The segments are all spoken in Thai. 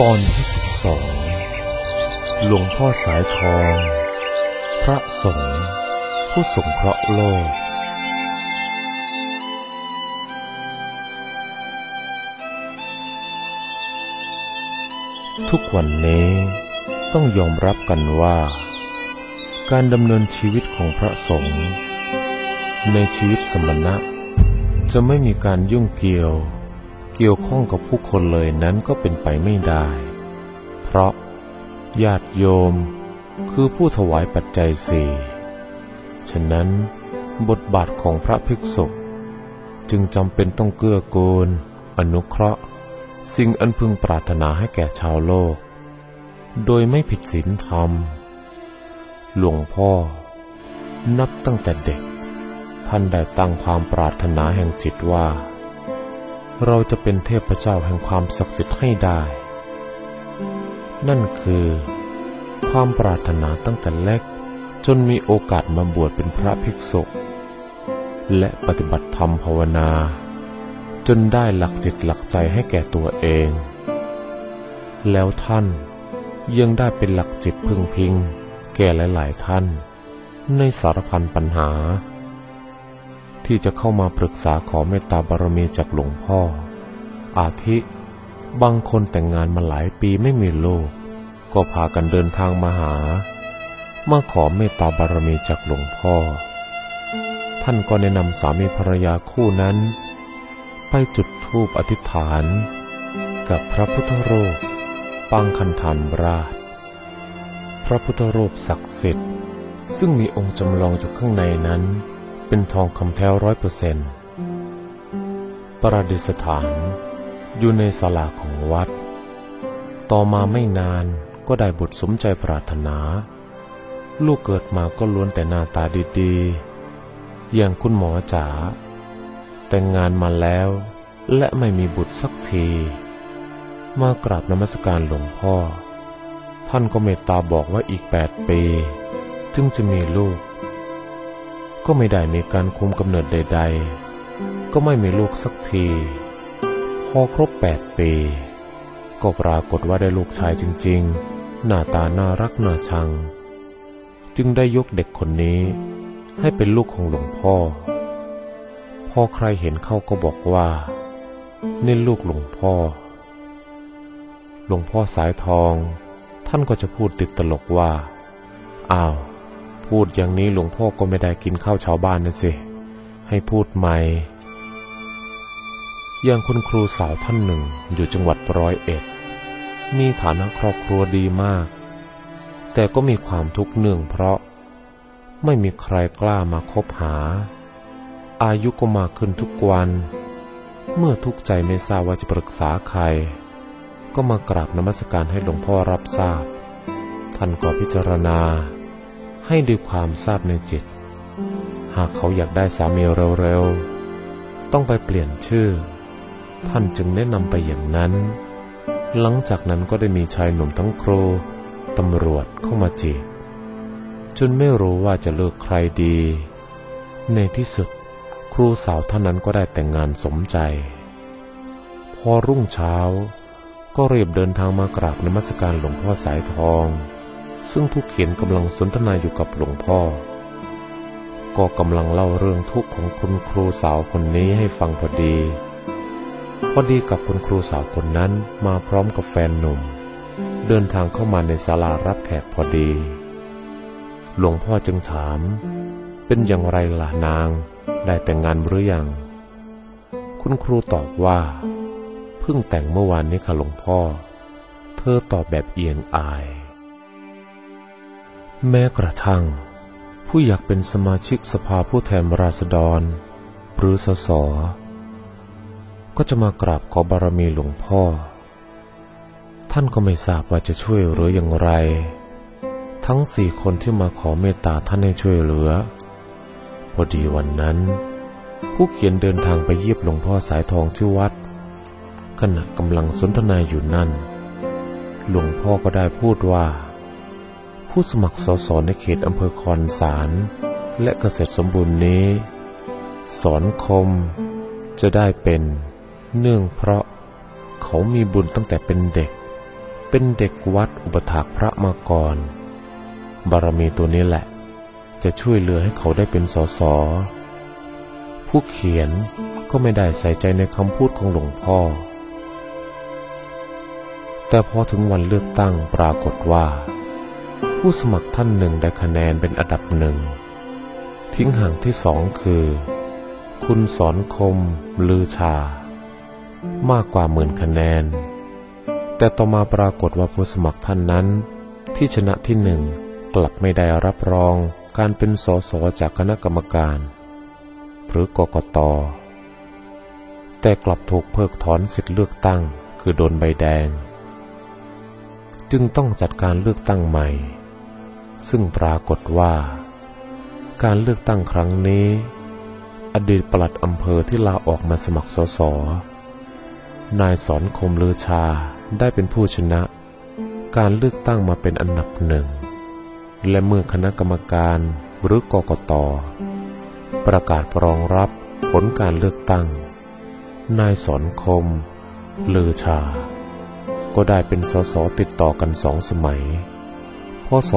ตอนที่สิบสองหลวงพ่อสายทอง พระสงฆ์ผู้สงเคราะห์โลก ทุกวันนี้ต้องยอมรับกันว่า การดำเนินชีวิตของพระสงฆ์ในชีวิตสมณะ จะไม่มีการยุ่งเกี่ยว เกี่ยวข้องกับผู้คนเลยนั้นก็เป็นไปไม่ได้ เพราะญาติโยมคือผู้ถวายปัจจัยสี่ฉะนั้นบทบาทของพระภิกษุจึงจำเป็นต้องเกื้อกูล อนุเคราะห์ สิ่งอันพึงปรารถนาให้แก่ชาวโลก โดยไม่ผิดศีลธรรม หลวงพ่อ นับตั้งแต่เด็ก ท่านได้ตั้งความปรารถนาแห่งจิตว่า เราจะเป็นเทพเจ้าแห่งความศักดิ์สิทธิ์ให้ได้ นั่นคือ ความปรารถนาตั้งแต่เล็ก จนมีโอกาสมาบวชเป็นพระภิกษุ และปฏิบัติธรรมภาวนา จนได้หลักจิตหลักใจให้แก่ตัวเอง แล้วท่านยังได้เป็นหลักจิตพึงพิง แก่หลาย ๆ ท่าน ในสารพันปัญหา ที่จะเข้ามาปรึกษาขอเมตตาบารมีจากหลวงพ่อ อาทิ บางคนแต่งงานมาหลายปีไม่มีลูก ก็พากันเดินทางมาหา มาขอเมตตาบารมีจากหลวงพ่อ ท่านก็แนะนำสามีภรรยาคู่นั้น ไปจุดธูปอธิษฐาน กับพระพุทธรูปปางคันธานราช พระพุทธรูปศักดิ์สิทธิ์ซึ่งมีองค์จำลองอยู่ข้างในนั้น เป็นทองคำแท้ร้อยเปอร์เซนต์ประดิษฐานอยู่ในศาลาของวัด ต่อมาไม่นานก็ได้บุตรสมใจปรารถนา ลูกเกิดมาก็ล้วนแต่หน้าตาดีๆ อย่างคุณหมอจ๋าแต่งงานมาแล้วและไม่มีบุตรสักที มากราบนมัสการหลวงพ่อ ท่านก็เมตตาบอกว่าอีกแปดปี จึงจะมีลูก ก็ไม่ได้มีการคุมกำเนิดใด ๆ ก็ไม่มีลูกสักที พอครบแปดปี ก็ปรากฏว่าได้ลูกชายจริง ๆ หน้าตาน่ารักน่าชัง จึงได้ยกเด็กคนนี้ ให้เป็นลูกของหลวงพ่อ พอใครเห็นเข้าก็บอกว่านี่ลูกหลวงพ่อ หลวงพ่อสายทอง ท่านก็จะพูดติดตลกว่า อ้าว พูดอย่างนี้หลวงพ่อก็ไม่ได้กินข้าวชาวบ้านนะสิ ให้พูดใหม่ อย่างคุณครูสาวท่านหนึ่งอยู่จังหวัดร้อยเอ็ด มีฐานะครอบครัวดีมาก แต่ก็มีความทุกข์เนื่องเพราะ ไม่มีใครกล้ามาคบหา อายุก็มากขึ้นทุกวัน เมื่อทุกข์ใจไม่ทราบว่าจะปรึกษาใคร ก็มากราบนมัสการให้หลวงพ่อรับทราบ ท่านก็พิจารณา ให้ด้วยความทราบในจิต หากเขาอยากได้สามีเร็วๆ ต้องไปเปลี่ยนชื่อ ท่านจึงแนะนำไปอย่างนั้น หลังจากนั้นก็ได้มีชายหนุ่มทั้งครูตำรวจเข้ามาจีบจนไม่รู้ว่าจะเลือกใครดี ในที่สุดครูสาวท่านนั้นก็ได้แต่งงานสมใจ พอรุ่งเช้าก็รีบเดินทางมากราบนมัสการหลวงพ่อสายทอง ซึ่งผู้เขียนกำลังสนทนาอยู่กับหลวงพ่อ ก็กำลังเล่าเรื่องทุกข์ของคุณครูสาวคนนี้ให้ฟังพอดี พอดีกับคุณครูสาวคนนั้นมาพร้อมกับแฟนหนุ่ม เดินทางเข้ามาในศาลารับแขกพอดี หลวงพ่อจึงถาม เป็นอย่างไรล่ะนาง ได้แต่งงานหรือยัง คุณครูตอบว่า เพิ่งแต่งเมื่อวานนี้ค่ะหลวงพ่อ เธอตอบแบบเอียงอาย แม้กระทั่ง ผู้อยากเป็นสมาชิกสภาผู้แทนราษฎร หรือสส ก็จะมากราบขอบารมีหลวงพ่อ ท่านก็ไม่ทราบว่าจะช่วยหรืออย่างไร ทั้งสี่คนที่มาขอเมตตาท่านให้ช่วยเหลือ พอดีวันนั้น ผู้เขียนเดินทางไปเยียบหลวงพ่อสายทองที่วัด ขณะกำลังสนทนาอยู่นั่น หลวงพ่อก็ได้พูดว่า ผู้สมัครสสในเขตอำเภอคอนสาร และเกษตรสมบูรณ์นี้ สอนคม จะได้เป็นเนื่องเพราะเขามีบุญตั้งแต่เป็นเด็ก เป็นเด็กวัดอุปถากพระมาก่อน บารมีตัวนี้แหละ จะช่วยเหลือให้เขาได้เป็นสสผู้เขียนก็ไม่ได้ใส่ใจในคำพูดของหลวงพ่อ แต่พอถึงวันเลือกตั้งปรากฏว่า ผู้สมัครท่านหนึ่งได้คะแนนเป็นอันดับหนึ่ง ทิ้งห่างที่สองคือ คุณสอนคม ลือชา มากกว่าหมื่นคะแนน แต่ต่อมาปรากฏว่าผู้สมัครท่านนั้น ที่ชนะที่หนึ่งกลับไม่ได้รับรองการเป็นสสจากคณะกรรมการ หรือกกต แต่กลับถูกเพิกถอนสิทธิเลือกตั้งคือโดนใบแดง จึงต้องจัดการเลือกตั้งใหม่ ซึ่งปรากฏว่า การเลือกตั้งครั้งนี้ อดีตปลัดอำเภอที่ลาออกมาสมัครสส นายสอนคมลือชาได้เป็นผู้ชนะ การเลือกตั้งมาเป็นอันดับหนึ่ง และเมื่อคณะกรรมการหรือกกต ประกาศรองรับผลการเลือกตั้ง นายสอนคมลือชา ก็ได้เป็นสสติดต่อกันสองสมัย ศ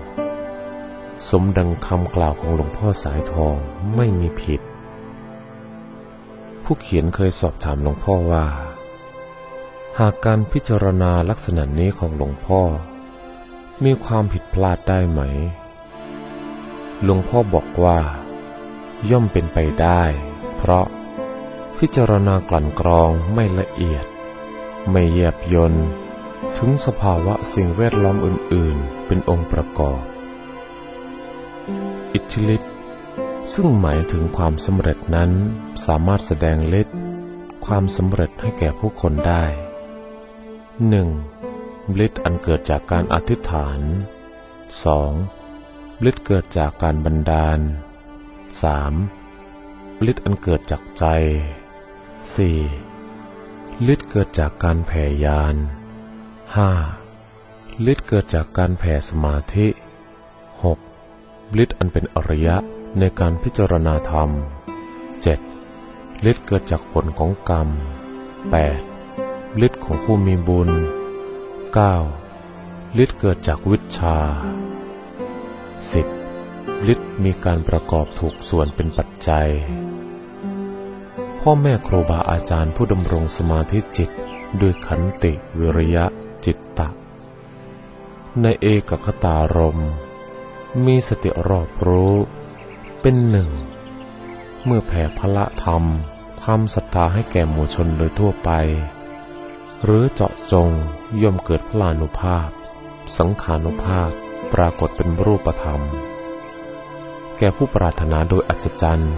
2549 สมดังคำกล่าวของหลวงพ่อสายทองไม่มีผิด ผู้เขียนเคยสอบถามหลวงพ่อว่า หากการพิจารณาลักษณะนี้ของหลวงพ่อ มีความผิดพลาดได้ไหม หลวงพ่อบอกว่า ย่อมเป็นไปได้ เพราะพิจารณากลั่นกรองไม่ละเอียด ไม่แยบยน ถึงสภาวะสิ่งแวดล้อมอื่น ๆ เป็นองค์ประกอบ อิทธิฤทธิ์ซึ่งหมายถึงความสำเร็จนั้นสามารถแสดงฤทธิ์ความสำเร็จให้แก่ผู้คนได้ 1. ฤทธิ์อันเกิดจากการอธิษฐาน 2. ฤทธิ์เกิดจากการบันดาล 3. ฤทธิ์อันเกิดจากใจ 4. ฤทธิ์เกิดจากการแผ่ยาน 5. ฤทธิ์เกิดจากการแผ่สมาธิ 6. ฤทธิ์อันเป็นอริยะในการพิจารณาธรรม 7. ฤทธิ์เกิดจากผลของกรรม 8. ฤทธิ์ของผู้มีบุญ 9. ฤทธิ์เกิดจากวิชา 10. ฤทธิ์มีการประกอบถูกส่วนเป็นปัจจัย พ่อแม่ครูบาอาจารย์ผู้ดำรงสมาธิจิต ด้วยขันติวิริยะ จิตตะ ในเอกคตารม มีสติรอบรู้เป็นหนึ่ง เมื่อแผ่พละธรรมความศรัทธาให้แก่หมู่ชนโดยทั่วไป หรือเจาะจงย่อมเกิดพลานุภาพ สังขานุภาพปรากฏเป็นรูปธรรม แก่ผู้ปรารถนาโดยอัศจรรย์